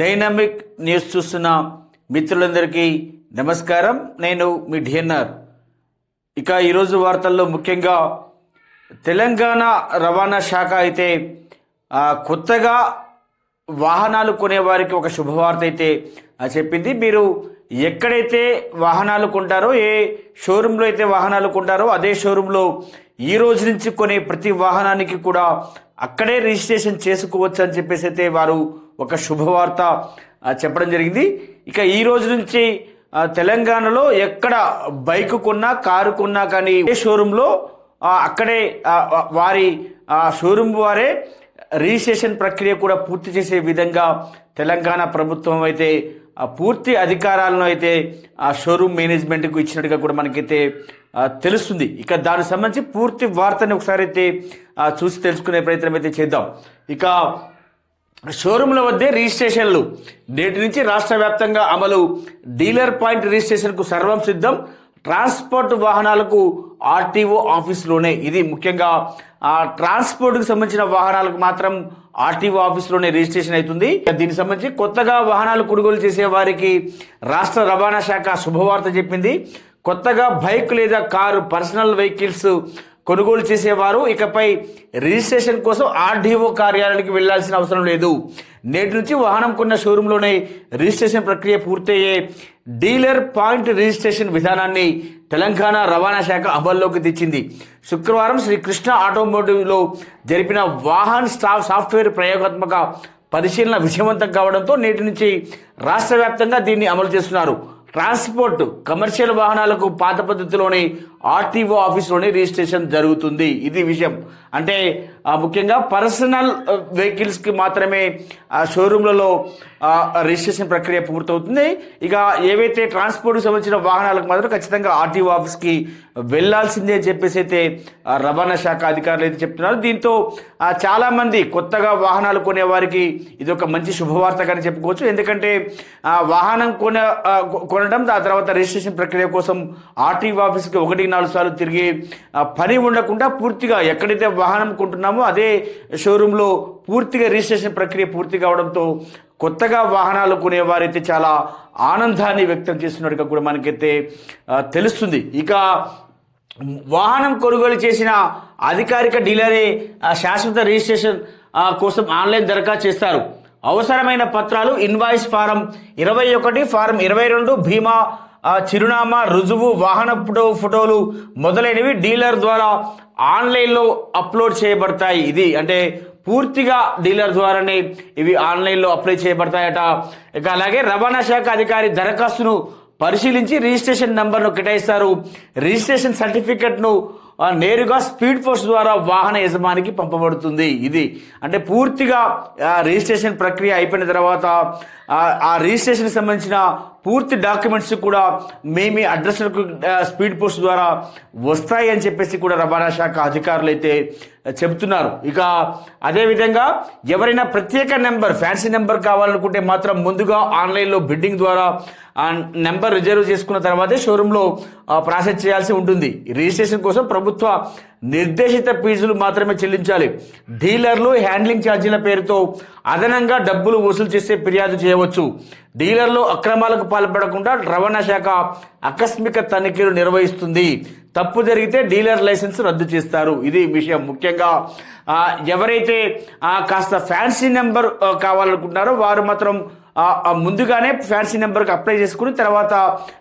Dynamic news చూస్తున్న మిత్రులందరికీ నమస్కారం. నేను మీ డిఎన్ఆర్ ఇక ఈరోజు వార్తల్లో ముఖ్యంగా తెలంగాణ రవాణా శాఖ అయితే కొత్తగా వాహనాలు కొనేవారికి ఒక శుభవార్త అయితే చెప్పింది. మీరు ఎక్కడైతే వాహనాలు కొంటారో ఏ షోరూంలో అయితే వాహనాలు కొంటారో అదే షోరూంలో ఈ రోజు నుంచి కొనే ప్రతి వాహనానికి కూడా అక్కడే రిజిస్ట్రేషన్ చేసుకోవచ్చు అని చెప్పేసి అయితే వారు ఒక శుభవార్త చెప్పడం జరిగింది. ఇక ఈ రోజు నుంచి తెలంగాణలో ఎక్కడ బైక్ కొన్నా కారు కొన్నా కానీ ఏ షోరూంలో అక్కడే వారి ఆ షోరూమ్ వారే రిజిస్ట్రేషన్ ప్రక్రియ కూడా పూర్తి చేసే విధంగా తెలంగాణ ప్రభుత్వం అయితే పూర్తి అధికారాలను అయితే ఆ షోరూమ్ మేనేజ్మెంట్కు ఇచ్చినట్టుగా కూడా మనకైతే తెలుస్తుంది. ఇక దానికి సంబంధించి పూర్తి వార్తని ఒకసారి అయితే చూసి తెలుసుకునే ప్రయత్నం అయితే చేద్దాం. ఇక షోరూంల వద్దే రిజిస్ట్రేషన్లు. నేటి నుంచి రాష్ట్ర వ్యాప్తంగా అమలు. డీలర్ పాయింట్ రిజిస్ట్రేషన్కు సర్వం సిద్ధం. ట్రాన్స్పోర్ట్ వాహనాలకు ఆర్టీఓ ఆఫీసులోనే. ఇది ముఖ్యంగా ట్రాన్స్పోర్ట్కి సంబంధించిన వాహనాలకు మాత్రం ఆర్టీఓ ఆఫీసులోనే రిజిస్ట్రేషన్ అవుతుంది. దీనికి సంబంధించి కొత్తగా వాహనాలు కొనుగోలు చేసే వారికి రాష్ట్ర రవాణా శాఖ శుభవార్త చెప్పింది. కొత్తగా బైక్ లేదా కారు పర్సనల్ వెహికల్స్ కొనుగోలు చేసేవారు. ఇకపై రిజిస్ట్రేషన్ కోసం ఆర్డీఓ కార్యాలయానికి వెళ్ళాల్సిన అవసరం లేదు. నేటి నుంచి వాహనం కొన్న షోరూంలోనే రిజిస్ట్రేషన్ ప్రక్రియ పూర్తయ్యే డీలర్ పాయింట్ రిజిస్ట్రేషన్ విధానాన్ని తెలంగాణ రవాణా శాఖ అమల్లోకి తెచ్చింది. శుక్రవారం శ్రీ కృష్ణ ఆటోమోటివ్లో జరిపిన వాహన్ స్టాఫ్ సాఫ్ట్వేర్ ప్రయోగాత్మక పరిశీలన విజయవంతం కావడంతో నేటి నుంచి రాష్ట్ర వ్యాప్తంగా దీన్ని అమలు చేస్తున్నారు. ట్రాన్స్పోర్ట్ కమర్షియల్ వాహనాలకు పాత పద్ధతిలోనే ఆర్టీఓ ఆఫీస్లోనే రిజిస్ట్రేషన్ జరుగుతుంది. ఇది విషయం. అంటే ముఖ్యంగా పర్సనల్ వెహికల్స్కి మాత్రమే ఆ షోరూమ్లలో రిజిస్ట్రేషన్ ప్రక్రియ పూర్తవుతుంది. ఇక ఏవైతే ట్రాన్స్పోర్ట్కి సంబంధించిన వాహనాలకు మాత్రం ఖచ్చితంగా ఆర్టీఓ ఆఫీస్కి వెళ్ళాల్సిందే అని చెప్పేసి అయితే రవాణా శాఖ అధికారులు అయితే చెప్తున్నారు. దీంతో చాలామంది కొత్తగా వాహనాలు కొనే వారికి ఇది ఒక మంచి శుభవార్తగానే చెప్పుకోవచ్చు. ఎందుకంటే వాహనం కొన కొనడం ఆ తర్వాత రిజిస్ట్రేషన్ ప్రక్రియ కోసం ఆర్టీఓ ఆఫీస్కి ఒకటి నాలుగు సార్లు తిరిగి పని ఉండకుండా పూర్తిగా ఎక్కడైతే వాహనం కొంటున్నామో అదే షోరూంలో పూర్తిగా రిజిస్ట్రేషన్ ప్రక్రియ పూర్తి కావడంతో కొత్తగా వాహనాలు కొనేవారైతే చాలా ఆనందాన్ని వ్యక్తం చేస్తున్నట్టుగా కూడా మనకైతే తెలుస్తుంది. ఇక వాహనం కొనుగోలు చేసిన అధికారిక డీలరే శాశ్వత రిజిస్ట్రేషన్ కోసం ఆన్లైన్ దరఖాస్తు చేస్తారు. అవసరమైన పత్రాలు ఇన్వాయిస్ ఫారం ఇరవై ఒకటి ఫారం ఇరవై రెండు బీమా చిరునామా రుజువు వాహన ఫోటో ఫోటోలు మొదలైనవి డీలర్ ద్వారా ఆన్లైన్లో అప్లోడ్ చేయబడతాయి. ఇది అంటే పూర్తిగా డీలర్ ద్వారానే ఇవి ఆన్లైన్లో అప్లై చేయబడతాయట. ఇక అలాగే రవాణా శాఖ అధికారి దరఖాస్తును పరిశీలించి రిజిస్ట్రేషన్ నెంబర్ను కేటాయిస్తారు. రిజిస్ట్రేషన్ సర్టిఫికెట్ను నేరుగా స్పీడ్ పోస్ట్ ద్వారా వాహన యజమానికి పంపబడుతుంది. ఇది అంటే పూర్తిగా రిజిస్ట్రేషన్ ప్రక్రియ అయిపోయిన తర్వాత ఆ రిజిస్ట్రేషన్కి సంబంధించిన పూర్తి డాక్యుమెంట్స్ కూడా మీ మీ అడ్రస్లకు స్పీడ్ పోస్ట్ ద్వారా వస్తాయి అని చెప్పేసి కూడా రవాణా శాఖ అధికారులు అయితే చెబుతున్నారు. ఇక అదేవిధంగా ఎవరైనా ప్రత్యేక నెంబర్ ఫ్యాన్సీ నెంబర్ కావాలనుకుంటే మాత్రం ముందుగా ఆన్లైన్లో బిడ్డింగ్ ద్వారా ఆ నెంబర్ రిజర్వ్ చేసుకున్న తర్వాతే షోరూంలో ప్రాసెస్ చేయాల్సి ఉంటుంది. రిజిస్ట్రేషన్ కోసం ప్రభుత్వ నిర్దేశిత ఫీజులు మాత్రమే చెల్లించాలి. డీలర్లు హ్యాండ్లింగ్ ఛార్జీల పేరుతో అదనంగా డబ్బులు వసూలు చేసే ఫిర్యాదు చేయవచ్చు. డీలర్లు అక్రమాలకు పాల్పడకుండా రవాణా శాఖ ఆకస్మిక తనిఖీలు నిర్వహిస్తుంది. తప్పు జరిగితే డీలర్ లైసెన్స్ రద్దు చేస్తారు. ఇది విషయం ముఖ్యంగా ఎవరైతే కాస్త ఫ్యాన్సీ నెంబర్ ఆ, కావాలనుకుంటున్నారో వారు మాత్రం ముందుగానే ఫ్యాన్సీ నెంబర్కి అప్లై చేసుకుని తర్వాత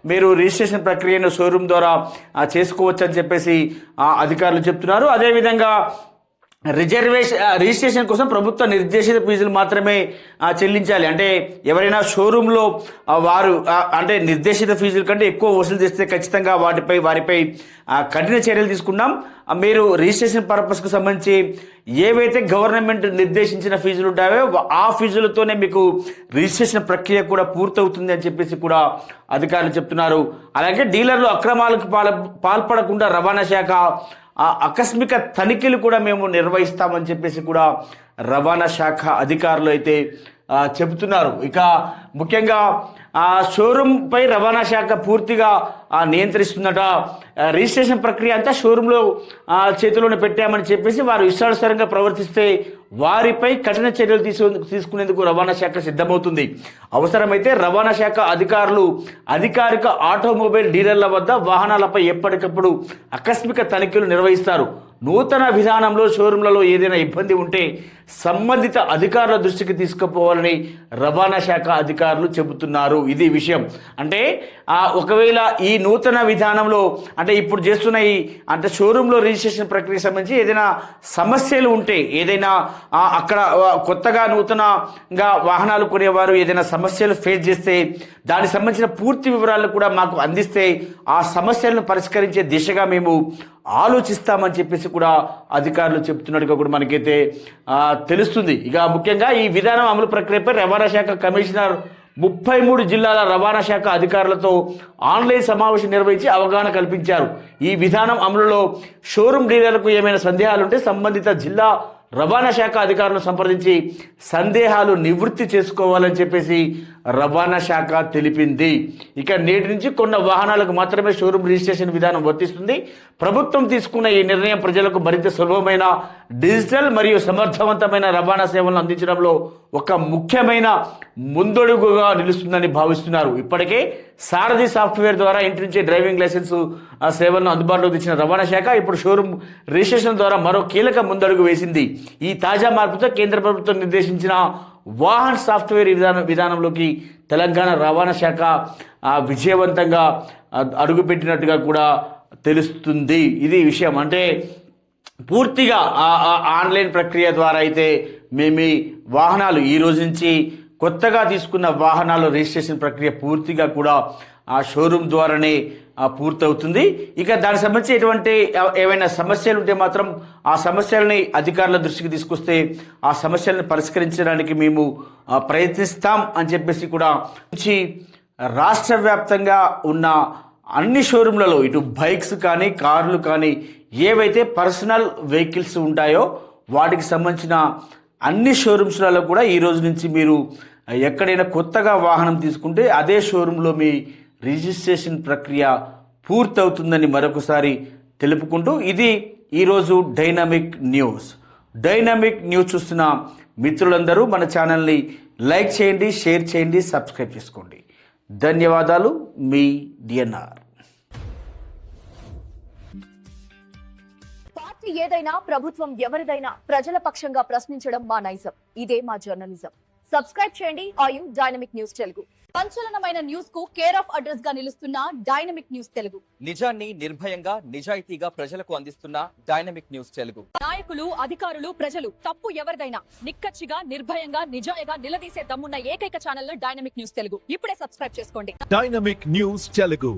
మీరు రిజిస్ట్రేషన్ ప్రక్రియను షోరూమ్ ద్వారా చేసుకోవచ్చు అని చెప్పేసి అధికారులు చెప్తున్నారు. అదేవిధంగా రిజర్వేషన్ రిజిస్ట్రేషన్ కోసం ప్రభుత్వ నిర్దేశిత ఫీజులు మాత్రమే చెల్లించాలి. అంటే ఎవరైనా షోరూంలో వారు అంటే నిర్దేశిత ఫీజుల కంటే ఎక్కువ వసూలు చేస్తే ఖచ్చితంగా వాటిపై వారిపై కఠిన చర్యలు తీసుకున్నాం మీరు రిజిస్ట్రేషన్ పర్పస్కు సంబంధించి ఏవైతే గవర్నమెంట్ నిర్దేశించిన ఫీజులు ఉంటాయో ఆ ఫీజులతోనే మీకు రిజిస్ట్రేషన్ ప్రక్రియ కూడా పూర్తవుతుంది అని చెప్పేసి కూడా అధికారులు చెప్తున్నారు. అలాగే డీలర్లు అక్రమాలకు పాల్పడకుండా రవాణా శాఖ ఆ ఆకస్మిక తనిఖీలు కూడా మేము నిర్వహిస్తామని చెప్పేసి కూడా రవాణా శాఖ అధికారులు అయితే చెబుతున్నారు. ఇక ముఖ్యంగా ఆ షోరూంపై రవాణా శాఖ పూర్తిగా నియంత్రిస్తుందట. రిజిస్ట్రేషన్ ప్రక్రియ అంతా షోరూంలో చేతిలోనే పెట్టామని చెప్పేసి వారు ఇష్టానుసారంగా ప్రవర్తిస్తే వారిపై కఠిన చర్యలు తీసు తీసుకునేందుకు రవాణా శాఖ సిద్ధమవుతుంది. అవసరమైతే రవాణా శాఖ అధికారులు అధికారిక ఆటోమొబైల్ డీలర్ల వద్ద వాహనాలపై ఎప్పటికప్పుడు ఆకస్మిక తనిఖీలు నిర్వహిస్తారు. నూతన విధానంలో షోరూంలలో ఏదైనా ఇబ్బంది ఉంటే సంబంధిత అధికారుల దృష్టికి తీసుకుపోవాలని రవాణా శాఖ అధికారులు చెబుతున్నారు. ఇది విషయం. అంటే ఒకవేళ ఈ నూతన విధానంలో అంటే ఇప్పుడు చేస్తున్న ఈ అంటే షోరూంలో రిజిస్ట్రేషన్ ప్రక్రియ సంబంధించి ఏదైనా సమస్యలు ఉంటే ఏదైనా అక్కడ కొత్తగా నూతనంగా వాహనాలు కొనేవారు ఏదైనా సమస్యలు ఫేస్ చేస్తే దానికి సంబంధించిన పూర్తి వివరాలు కూడా మాకు అందిస్తే ఆ సమస్యలను పరిష్కరించే దిశగా మేము ఆలోచిస్తామని చెప్పేసి కూడా అధికారులు చెప్తున్నట్టుగా కూడా మనకైతే తెలుస్తుంది. ఇక ముఖ్యంగా ఈ విధానం అమలు ప్రక్రియపై రవాణా శాఖ కమిషనర్ ముప్పై మూడు జిల్లాల రవాణా శాఖ అధికారులతో ఆన్లైన్ సమావేశం నిర్వహించి అవగాహన కల్పించారు. ఈ విధానం అమలులో షోరూమ్ డీలర్లకు ఏమైనా సందేహాలు ఉంటే సంబంధిత జిల్లా రవాణా శాఖ అధికారులను సంప్రదించి సందేహాలు నివృత్తి చేసుకోవాలని చెప్పేసి రవాణా శాఖ తెలిపింది. ఇక నేటి నుంచి కొన్న వాహనాలకు మాత్రమే షోరూమ్ రిజిస్ట్రేషన్ విధానం వర్తిస్తుంది. ప్రభుత్వం తీసుకున్న ఈ నిర్ణయం ప్రజలకు మరింత సులభమైన డిజిటల్ మరియు సమర్థవంతమైన రవాణా సేవలను అందించడంలో ఒక ముఖ్యమైన ముందడుగుగా నిలుస్తుందని భావిస్తున్నారు. ఇప్పటికే సారథి సాఫ్ట్వేర్ ద్వారా ఇంటి నుంచే డ్రైవింగ్ లైసెన్స్ ఆ సేవలను అందుబాటులోకి తెచ్చిన రవాణా శాఖ ఇప్పుడు షోరూమ్ రిజిస్ట్రేషన్ ద్వారా మరో కీలక ముందడుగు వేసింది. ఈ తాజా మార్పుతో కేంద్ర ప్రభుత్వం నిర్దేశించిన వాహన్ సాఫ్ట్వేర్ విధానం విధానంలోకి తెలంగాణ రవాణా శాఖ విజయవంతంగా అడుగుపెట్టినట్టుగా కూడా తెలుస్తుంది. ఇది విషయం. అంటే పూర్తిగా ఆ- ఆన్లైన్ ప్రక్రియ ద్వారా అయితే మేము వాహనాలు ఈ రోజు నుంచి కొత్తగా తీసుకున్న వాహనాల రిజిస్ట్రేషన్ ప్రక్రియ పూర్తిగా కూడా ఆ షోరూమ్ ద్వారానే పూర్తవుతుంది. ఇక దానికి సంబంధించి ఎటువంటి ఏవైనా సమస్యలు ఉంటే మాత్రం ఆ సమస్యలని అధికారుల దృష్టికి తీసుకొస్తే ఆ సమస్యలను పరిష్కరించడానికి మేము ప్రయత్నిస్తాం అని చెప్పేసి కూడా నుంచి రాష్ట్ర వ్యాప్తంగా ఉన్న అన్ని షోరూంలలో ఇటు బైక్స్ కానీ కార్లు కానీ ఏవైతే పర్సనల్ వెహికల్స్ ఉంటాయో వాటికి సంబంధించిన అన్ని షోరూమ్స్లలో కూడా ఈ రోజు నుంచి మీరు ఎక్కడైనా కొత్తగా వాహనం తీసుకుంటే అదే షోరూంలో మీ రిజిస్ట్రేషన్ ప్రక్రియ పూర్తవుతుందని మరొకసారి తెలుపుకుంటూ ఇది ఈరోజు డైనమిక్ న్యూస్. డైనమిక్ న్యూస్ చూస్తున్న మిత్రులందరూ మన ఛానల్ని లైక్ చేయండి షేర్ చేయండి సబ్స్క్రైబ్ చేసుకోండి. ధన్యవాదాలు మీ డిఎన్ఆర్. పార్టీ ఏదైనా ప్రభుత్వం ఎవరిదైనా ప్రజల పక్షంగా ప్రశ్నించడం మా నైజం. ఇదే మా జర్నలిజం. సబ్స్క్రైబ్ చేయండి ఆయు డైనమిక్ న్యూస్ తెలుగు. సంచలనమైన న్యూస్కు కేర్ ఆఫ్ అడ్రస్గా నిలుస్తున్న డైనమిక్ న్యూస్ తెలుగు. నిజాన్ని నిర్భయంగా నిజాయితీగా ప్రజలకు అందిస్తున్న డైనమిక్ న్యూస్ తెలుగు. నాయకులు అధికారులు ప్రజలు తప్పు ఎవరిదైనా నిక్కచ్చిగా నిర్భయంగా నిజాయిగా నిలదీసే దమ్మున్న ఏకైక ఛానల్ డైనమిక్ న్యూస్ తెలుగు. ఇప్పుడే సబ్స్క్రైబ్ చేసుకోండి. Dynamic News Telugu.